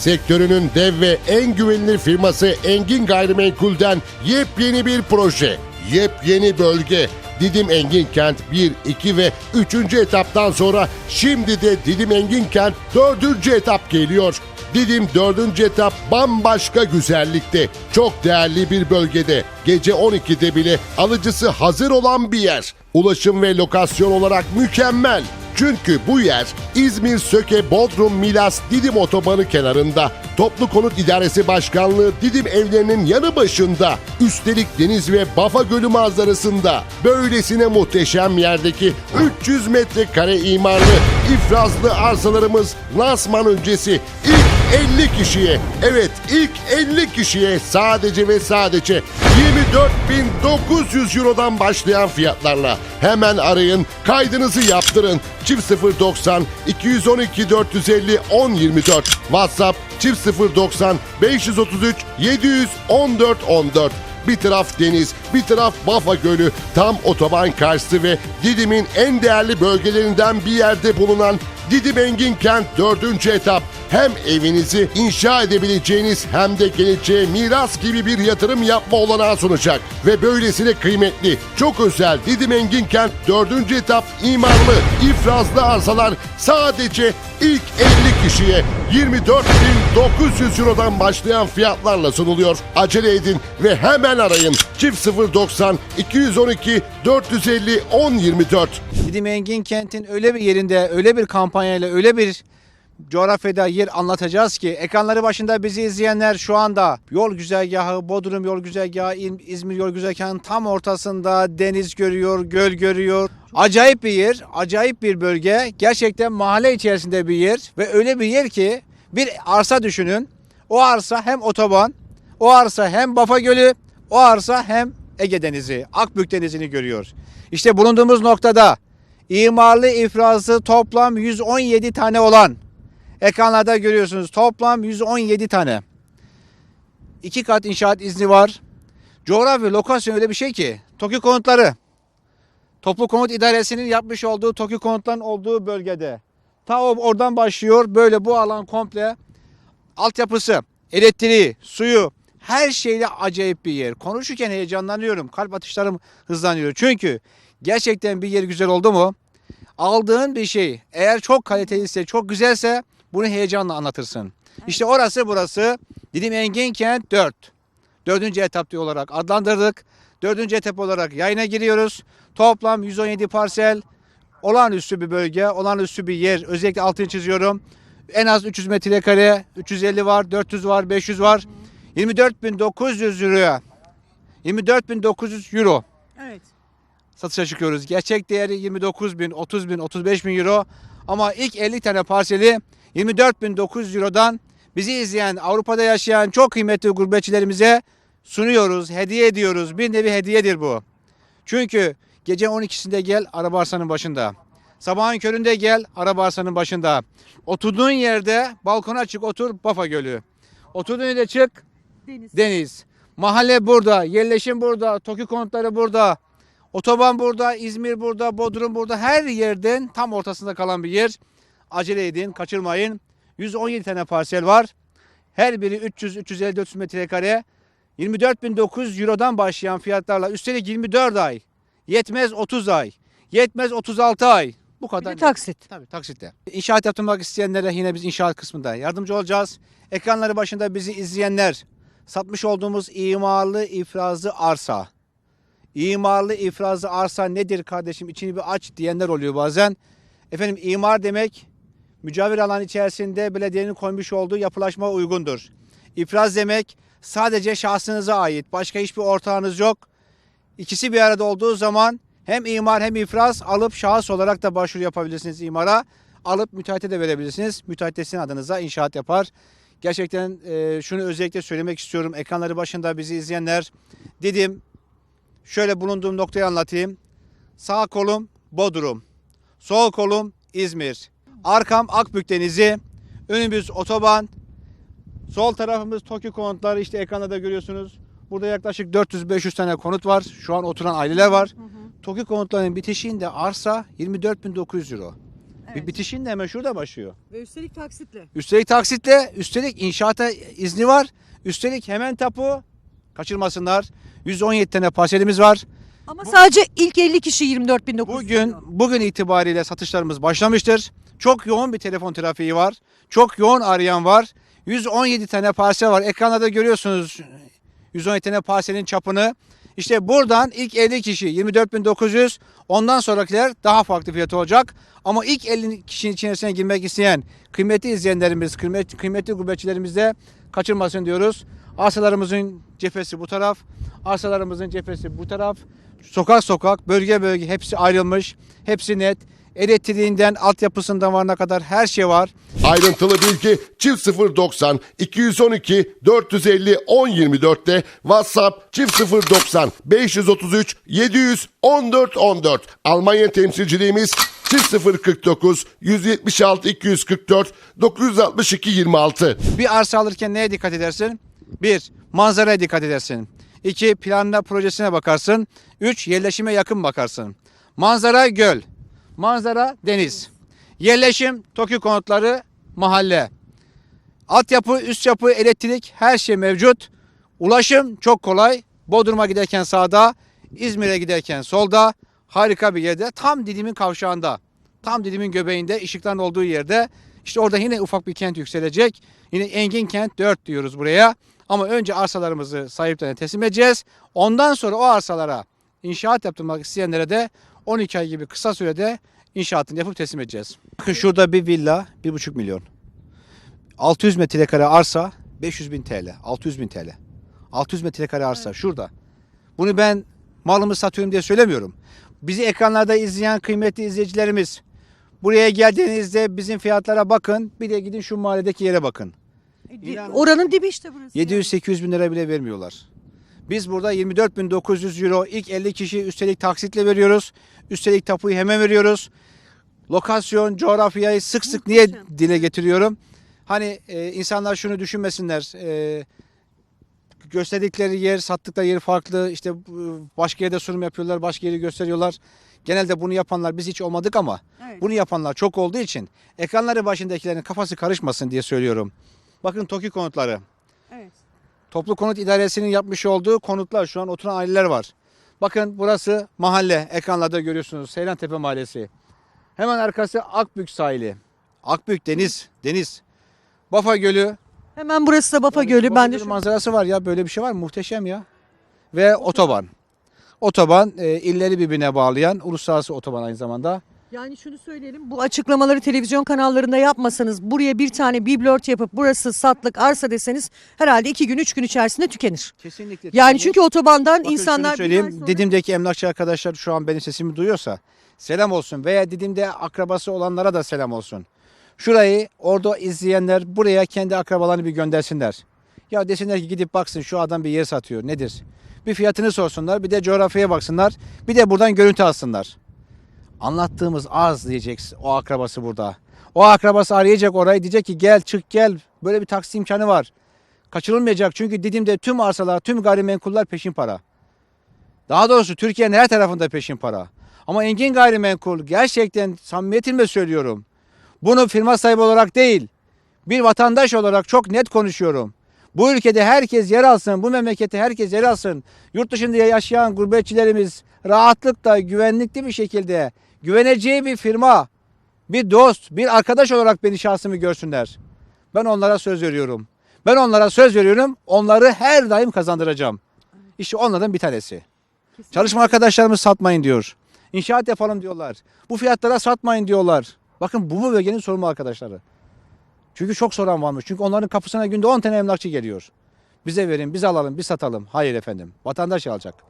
Sektörünün dev ve en güvenilir firması Engin Gayrimenkul'den yepyeni bir proje. Yepyeni bölge. Didim Engin Kent 1, 2 ve 3. etaptan sonra şimdi de Didim Engin Kent 4. etap geliyor. Didim 4. etap bambaşka güzellikte. Çok değerli bir bölgede. Gece 12'de bile alıcısı hazır olan bir yer. Ulaşım ve lokasyon olarak mükemmel. Çünkü bu yer İzmir Söke Bodrum Milas Didim Otobanı kenarında. Toplu Konut İdaresi Başkanlığı Didim evlerinin yanı başında. Üstelik deniz ve Bafa Gölü manzarasında. Böylesine muhteşem yerdeki 300 metrekare imarlı ifrazlı arsalarımız lansman öncesi ilk 50 kişiye, evet ilk 50 kişiye sadece ve sadece 24.900 Euro'dan başlayan fiyatlarla. Hemen arayın, kaydınızı yaptırın. Çift 090 212 450 1024 WhatsApp çift 090 533 714 14 bir taraf deniz, bir taraf Bafa Gölü, tam otoban karşısı ve Didim'in en değerli bölgelerinden bir yerde bulunan Didim Engin Kent 4. etap. Hem evinizi inşa edebileceğiniz hem de geleceğe miras gibi bir yatırım yapma olanağı sunacak. Ve böylesine kıymetli, çok özel Didim Engin Kent 4. etap imarlı, ifrazlı arsalar sadece ilk 50 kişiye 24.900 Euro'dan başlayan fiyatlarla sunuluyor. Acele edin ve hemen arayın. Çift 090 212 450 1024. Didim Engin Kent'in öyle bir yerinde, öyle bir kampanyayla, öyle bir coğrafyada yer anlatacağız ki ekranları başında bizi izleyenler şu anda yol güzergahı, Bodrum yol güzergahı, İz- İzmir yol güzergahının tam ortasında deniz görüyor, göl görüyor. Acayip bir yer, acayip bir bölge. Gerçekten mahalle içerisinde bir yer ve öyle bir yer ki bir arsa düşünün. O arsa hem otoban, o arsa hem Bafa Gölü, o arsa hem Ege Denizi, Akbük Denizi'ni görüyor. İşte bulunduğumuz noktada imarlı ifrazı toplam 117 tane olan ekranlarda görüyorsunuz toplam 117 tane. İki kat inşaat izni var. Coğrafi lokasyon öyle bir şey ki TOKİ konutları Toplu Konut İdaresi'nin yapmış olduğu TOKİ konutların olduğu bölgede. Ta oradan başlıyor böyle bu alan komple altyapısı, elektriği, suyu her şeyle acayip bir yer. Konuşurken heyecanlanıyorum. Kalp atışlarım hızlanıyor. Çünkü gerçekten bir yer güzel oldu mu aldığın bir şey eğer çok kaliteliyse, çok güzelse bunu heyecanla anlatırsın. İşte orası burası Didim Engin Kent 4. Dördüncü etap diye olarak adlandırdık. Dördüncü etap olarak yayına giriyoruz. Toplam 117 parsel. Olağanüstü bir bölge, olağanüstü bir yer. Özellikle altını çiziyorum. En az 300 metrekare, 350 var, 400 var, 500 var. 24.900 euroya. 24.900 euro Evet. satışa çıkıyoruz. Gerçek değeri 29 bin, 30 bin, 35 bin euro. Ama ilk 50 tane parseli 24.900 eurodan bizi izleyen, Avrupa'da yaşayan çok kıymetli gurbetçilerimize sunuyoruz, hediye ediyoruz. Bir nevi hediyedir bu. Çünkü gece 12'sinde gel araba arsanın başında. Sabahın köründe gel araba arsanın başında. Oturduğun yerde balkona çık otur Bafa Gölü. Oturduğun yerde çık Deniz. Deniz. Mahalle burada, yerleşim burada, TOKİ konutları burada. Otoban burada, İzmir burada, Bodrum burada. Her yerden tam ortasında kalan bir yer. Acele edin, kaçırmayın. 117 tane parsel var. Her biri 300, 350, 400 metrekare. 24.900 Euro'dan başlayan fiyatlarla üstelik 24 ay. Yetmez 30 ay. Yetmez 36 ay. Bu Bir kadar. de taksit. Tabii taksitle. İnşaat yaptırmak isteyenlere yine biz inşaat kısmında yardımcı olacağız. Ekranları başında bizi izleyenler satmış olduğumuz imarlı ifrazlı arsa. İmarlı ifrazlı arsa nedir kardeşim içini bir aç diyenler oluyor bazen. Efendim imar demek mücavir alan içerisinde belediyenin koymuş olduğu yapılaşma uygundur. İfraz demek sadece şahsınıza ait. Başka hiçbir ortağınız yok. İkisi bir arada olduğu zaman hem imar hem ifraz alıp şahıs olarak da başvuru yapabilirsiniz imara. Alıp müteahhite de verebilirsiniz. Müteahhit sizin adınıza inşaat yapar. Gerçekten e, şunu özellikle söylemek istiyorum. Ekranları başında bizi izleyenler. Dedim şöyle bulunduğum noktayı anlatayım. Sağ kolum Bodrum. Sol kolum İzmir. Arkam Akbük Denizi. Önümüz otoban. Sol tarafımız TOKİ konutları işte ekranda da görüyorsunuz. Burada yaklaşık 400-500 tane konut var. Şu an oturan aileler var. TOKİ konutlarının bitişiğinde arsa 24.900 euro. Bir bitişin de hemen şurada başlıyor. Ve üstelik taksitle. Üstelik taksitle, üstelik inşaata izni var. Üstelik hemen tapu kaçırmasınlar. 117 tane parselimiz var. Ama sadece ilk 50 kişi 24.900 Bugün bugün itibariyle satışlarımız başlamıştır. Çok yoğun bir telefon trafiği var. Çok yoğun arayan var. 117 tane parsel var. Ekranda da görüyorsunuz 117 tane parselin çapını. İşte buradan ilk 50 kişi 24.900 ondan sonrakiler daha farklı fiyat olacak. Ama ilk 50 kişinin içerisine girmek isteyen kıymetli izleyenlerimiz, kıymetli, kıymetli gurbetçilerimiz de kaçırmasın diyoruz. Arsalarımızın cephesi bu taraf, arsalarımızın cephesi bu taraf. Sokak sokak, bölge bölge hepsi ayrılmış, hepsi net. Elektriğinden, altyapısından varına kadar her şey var. Ayrıntılı bilgi çift 090 212 450 1024'te WhatsApp çift 090 533 700 14 14 Almanya temsilciliğimiz çift 049 176 244 962 26 Bir arsa alırken neye dikkat edersin? Bir, manzaraya dikkat edersin. İki, planına projesine bakarsın. Üç, yerleşime yakın bakarsın. Manzara göl. Manzara deniz. Yerleşim, TOKİ konutları, mahalle. Altyapı, üst yapı, elektrik her şey mevcut. Ulaşım çok kolay. Bodrum'a giderken sağda, İzmir'e giderken solda. Harika bir yerde. Tam Didim'in kavşağında. Tam Didim'in göbeğinde, ışıkların olduğu yerde. İşte orada yine ufak bir kent yükselecek. Yine Engin Kent 4 diyoruz buraya. Ama önce arsalarımızı sahiplerine teslim edeceğiz. Ondan sonra o arsalara inşaat yaptırmak isteyenlere de 12 ay gibi kısa sürede inşaatını yapıp teslim edeceğiz. Bakın şurada bir villa 1,5 milyon. 600 metrekare arsa 500 bin TL. 600 bin TL. 600 metrekare arsa şurada. Bunu ben malımı satıyorum diye söylemiyorum. Bizi ekranlarda izleyen kıymetli izleyicilerimiz buraya geldiğinizde bizim fiyatlara bakın. Bir de gidin şu mahalledeki yere bakın. E, di- İnan- Oranın dibi işte burası. 700-800 bin lira bile vermiyorlar. Biz burada 24.900 euro ilk 50 kişi üstelik taksitle veriyoruz. Üstelik tapuyu hemen veriyoruz. Lokasyon, coğrafyayı sık sık niye dile getiriyorum? Hani e, insanlar şunu düşünmesinler. E, gösterdikleri yer, sattıkları yer farklı. İşte bu- başka yerde sunum yapıyorlar, başka yeri gösteriyorlar. Genelde bunu yapanlar biz hiç olmadık ama Evet. bunu yapanlar çok olduğu için ekranları başındakilerin kafası karışmasın diye söylüyorum. Bakın TOKİ konutları. Evet. Toplu Konut İdaresi'nin yapmış olduğu konutlar şu an oturan aileler var. Bakın burası mahalle ekranlarda görüyorsunuz Seyrantepe Mahallesi. Hemen arkası Akbük sahili. Akbük deniz, deniz. Bafa Gölü. Hemen burası da Bafa Gölü. Bafa Ben de Gölü şu- manzarası var ya böyle bir şey var mı? Muhteşem ya. Ve otoban. Otoban e, illeri birbirine bağlayan uluslararası otoban aynı zamanda. Yani şunu söyleyelim. Bu açıklamaları televizyon kanallarında yapmasanız buraya bir tane biblört yapıp burası satlık arsa deseniz herhalde iki gün üç gün içerisinde tükenir. Kesinlikle. Yani çünkü otobandan Bakın insanlar şunu söyleyeyim. sonra- Didim'deki emlakçı arkadaşlar şu an benim sesimi duyuyorsa selam olsun veya Didim'de akrabası olanlara da selam olsun. Şurayı orada izleyenler buraya kendi akrabalarını bir göndersinler. Ya desinler ki gidip baksın şu adam bir yer satıyor nedir? Bir fiyatını sorsunlar bir de coğrafyaya baksınlar bir de buradan görüntü alsınlar. Anlattığımız az diyecek o akrabası burada. O akrabası arayacak orayı diyecek ki gel çık gel böyle bir taksi imkanı var. Kaçırılmayacak çünkü Didim'de tüm arsalar tüm gayrimenkuller peşin para. Daha doğrusu Türkiye'nin her tarafında peşin para. Ama Engin Gayrimenkul gerçekten samimiyetimle söylüyorum. Bunu firma sahibi olarak değil, bir vatandaş olarak çok net konuşuyorum. Bu ülkede herkes yer alsın, bu memlekette herkes yer alsın. Yurt dışında yaşayan gurbetçilerimiz rahatlıkla, güvenlikli bir şekilde güveneceği bir firma, bir dost, bir arkadaş olarak beni şahsımı görsünler. Ben onlara söz veriyorum. Ben onlara söz veriyorum. Onları her daim kazandıracağım. İşte onlardan bir tanesi. Çalışma arkadaşlarımız satmayın diyor. İnşaat yapalım diyorlar. Bu fiyatlara satmayın diyorlar. Bakın bu bu bölgenin sorumlu arkadaşları. Çünkü çok soran varmış. Çünkü onların kapısına günde 10 tane emlakçı geliyor. Bize verin, biz alalım, biz satalım. Hayır efendim. Vatandaş alacak.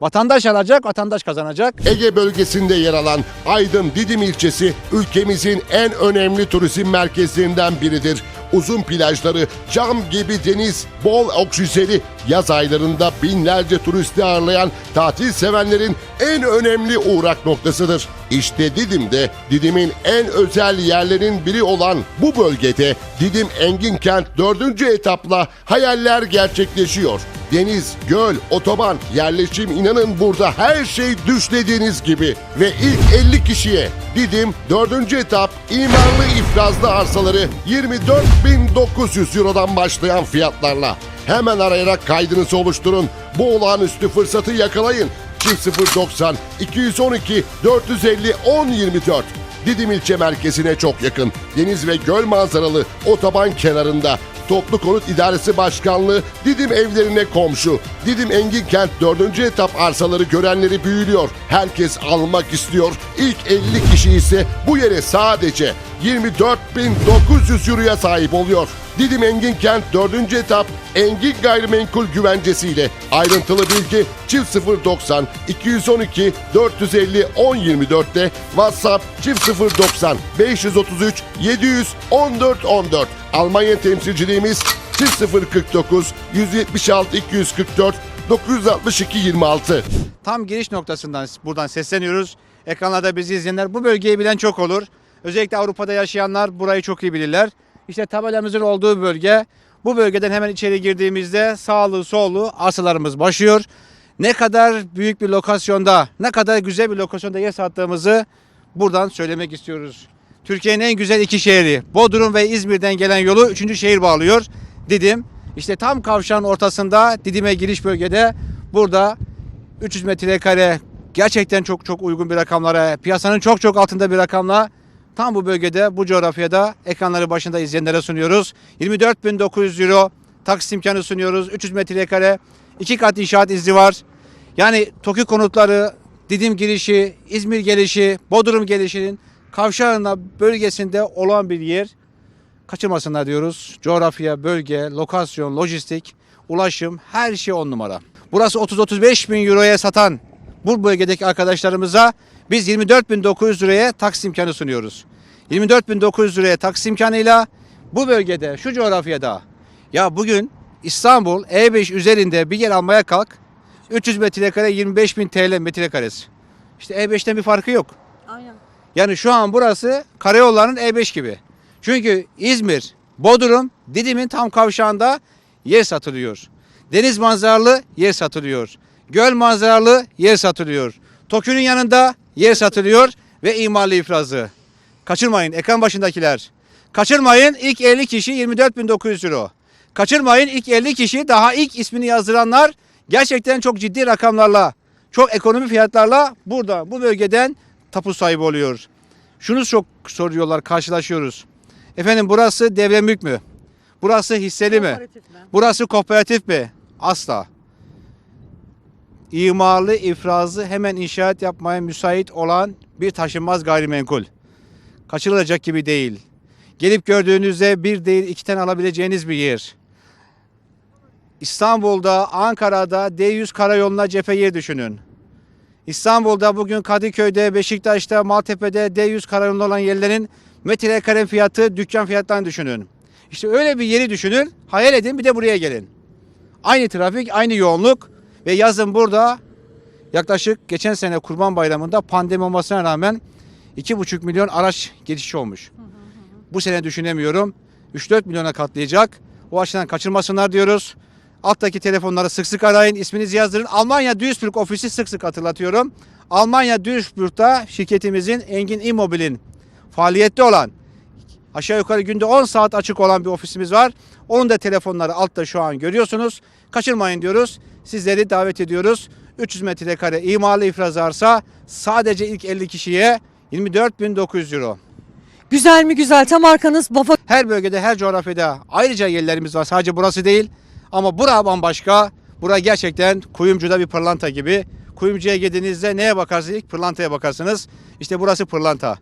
Vatandaş alacak, vatandaş kazanacak. Ege bölgesinde yer alan Aydın Didim ilçesi ülkemizin en önemli turizm merkezlerinden biridir. Uzun plajları, cam gibi deniz, bol oksijeni, yaz aylarında binlerce turisti ağırlayan tatil sevenlerin en önemli uğrak noktasıdır. İşte Didim'de Didim'in en özel yerlerin biri olan bu bölgede Didim Engin Kent 4. etapla hayaller gerçekleşiyor. Deniz, göl, otoban, yerleşim inanın burada her şey düşlediğiniz gibi. Ve ilk 50 kişiye Didim 4. etap imarlı ifrazlı arsaları 24.900 Euro'dan başlayan fiyatlarla. Hemen arayarak kaydınızı oluşturun. Bu olağanüstü fırsatı yakalayın. 090 212 450 1024 Didim ilçe merkezine çok yakın. Deniz ve göl manzaralı otoban kenarında. Toplu Konut İdaresi Başkanlığı Didim evlerine komşu. Didim Engin Kent 4. etap arsaları görenleri büyülüyor. Herkes almak istiyor. İlk 50 kişi ise bu yere sadece 24.900 euroya sahip oluyor. Didim Engin Kent 4. etap Engin Gayrimenkul güvencesiyle ayrıntılı bilgi çift 090 212 450 1024'te WhatsApp çift 090 533 700 14 14 Almanya temsilciliğimiz çift 049 176 244 962 26 Tam giriş noktasından buradan sesleniyoruz. Ekranlarda bizi izleyenler bu bölgeyi bilen çok olur. Özellikle Avrupa'da yaşayanlar burayı çok iyi bilirler. İşte tabelamızın olduğu bölge. Bu bölgeden hemen içeri girdiğimizde sağlı sollu arsalarımız başlıyor. Ne kadar büyük bir lokasyonda, ne kadar güzel bir lokasyonda yer sattığımızı buradan söylemek istiyoruz. Türkiye'nin en güzel iki şehri Bodrum ve İzmir'den gelen yolu üçüncü şehir bağlıyor. Didim. İşte tam kavşağın ortasında Didim'e giriş bölgede burada 300 metrekare gerçekten çok çok uygun bir rakamlara, piyasanın çok çok altında bir rakamla tam bu bölgede, bu coğrafyada ekranları başında izleyenlere sunuyoruz. 24.900 euro taksit imkanı sunuyoruz. 300 metrekare, iki kat inşaat izni var. Yani TOKİ konutları, Didim girişi, İzmir gelişi, Bodrum gelişinin kavşağına bölgesinde olan bir yer. Kaçırmasınlar diyoruz. Coğrafya, bölge, lokasyon, lojistik, ulaşım her şey on numara. Burası 30-35 bin euroya satan bu bölgedeki arkadaşlarımıza biz 24.900 liraya taksim imkanı sunuyoruz. 24.900 liraya taksim imkanıyla bu bölgede, şu coğrafyada ya bugün İstanbul E5 üzerinde bir yer almaya kalk 300 metrekare 25 bin TL metrekaresi. İşte E5'ten bir farkı yok. Aynen. Yani şu an burası karayollarının E5 gibi. Çünkü İzmir, Bodrum, Didim'in tam kavşağında yer satılıyor. Deniz manzaralı yer satılıyor. Göl manzaralı yer satılıyor. Tokyo'nun yanında yer satılıyor ve imarlı ifrazı. Kaçırmayın ekran başındakiler. Kaçırmayın ilk 50 kişi 24.900 euro. Kaçırmayın ilk 50 kişi daha ilk ismini yazdıranlar gerçekten çok ciddi rakamlarla, çok ekonomi fiyatlarla burada bu bölgeden tapu sahibi oluyor. Şunu çok soruyorlar, karşılaşıyoruz. Efendim burası devre mülk mü? Burası hisseli mi? Mi? Burası kooperatif mi? Asla. İmarlı ifrazı hemen inşaat yapmaya müsait olan bir taşınmaz gayrimenkul. Kaçırılacak gibi değil. Gelip gördüğünüzde bir değil iki tane alabileceğiniz bir yer. İstanbul'da, Ankara'da D100 karayoluna cephe yer düşünün. İstanbul'da bugün Kadıköy'de, Beşiktaş'ta, Maltepe'de D100 karayolunda olan yerlerin metrekare fiyatı, dükkan fiyatlarını düşünün. İşte öyle bir yeri düşünün, hayal edin bir de buraya gelin. Aynı trafik, aynı yoğunluk ve yazın burada yaklaşık geçen sene Kurban Bayramı'nda pandemi olmasına rağmen 2,5 milyon araç geçişi olmuş. Bu sene düşünemiyorum. 3-4 milyona katlayacak. O açıdan kaçırmasınlar diyoruz. Alttaki telefonları sık sık arayın, isminizi yazdırın. Almanya Duisburg ofisi sık sık hatırlatıyorum. Almanya Duisburg'da şirketimizin Engin Immobil'in faaliyette olan aşağı yukarı günde 10 saat açık olan bir ofisimiz var. Onun da telefonları altta şu an görüyorsunuz. Kaçırmayın diyoruz. Sizleri davet ediyoruz. 300 metrekare imarlı ifraz arsa sadece ilk 50 kişiye 24.900 euro. Güzel mi güzel tam arkanız Bafa Her bölgede, her coğrafyada ayrıca yerlerimiz var. Sadece burası değil. Ama bura bambaşka. Bura gerçekten kuyumcuda bir pırlanta gibi. Kuyumcuya girdiğinizde neye bakarsınız? İlk pırlantaya bakarsınız. İşte burası pırlanta.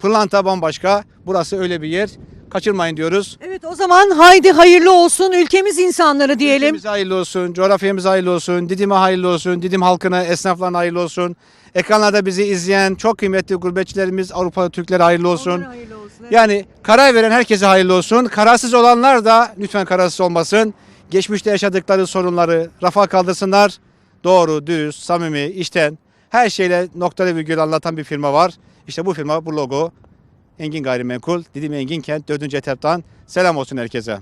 Pırlanta bambaşka. Burası öyle bir yer kaçırmayın diyoruz. Evet o zaman haydi hayırlı olsun ülkemiz insanları diyelim. Ülkemize hayırlı olsun, coğrafyamıza hayırlı olsun, Didim'e hayırlı olsun, Didim halkına, esnaflarına hayırlı olsun. Ekranlarda bizi izleyen çok kıymetli gurbetçilerimiz, Avrupalı Türklere hayırlı olsun. Onlara hayırlı olsun, evet. Yani karar veren herkese hayırlı olsun. Kararsız olanlar da lütfen kararsız olmasın. Geçmişte yaşadıkları sorunları rafa kaldırsınlar. Doğru, dürüst, samimi, işten her şeyle noktalı virgül anlatan bir firma var. İşte bu firma, bu logo Engin Gayrimenkul, Didim Engin Kent 4. etaptan selam olsun herkese.